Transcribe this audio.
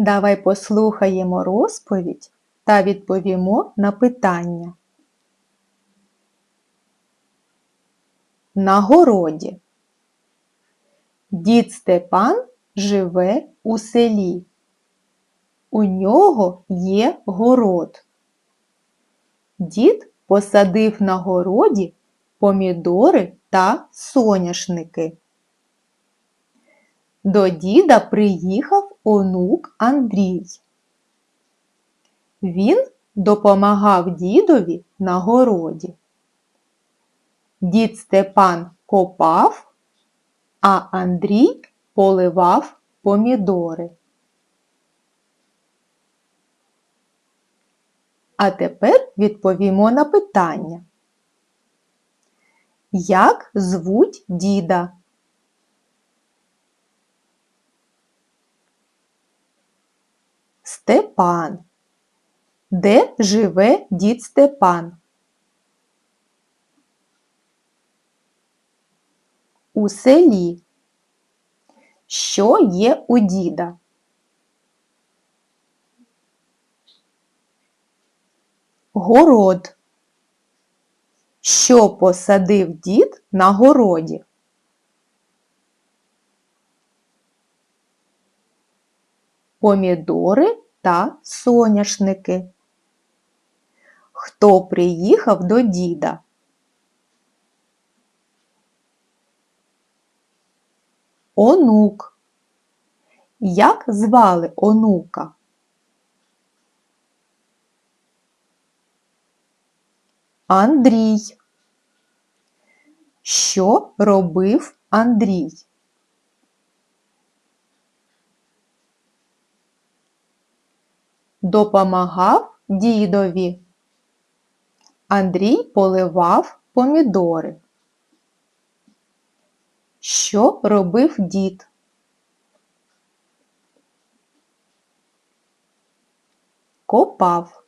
Давай послухаємо розповідь та відповімо на питання. На городі. Дід Степан живе у селі. У нього є город. Дід посадив на городі помідори та соняшники. До діда приїхав онук Андрій. Він допомагав дідові на городі. Дід Степан копав, а Андрій поливав помідори. А тепер відповімо на питання. Як звуть діда? Степан. Де живе дід Степан? У селі. Що є у діда? Город. Що посадив дід на городі? Помідори та соняшники. Хто приїхав до діда? Онук. Як звали онука? Андрій. Що робив Андрій? Допомагав дідові. Андрій поливав помідори. Що робив дід? Копав.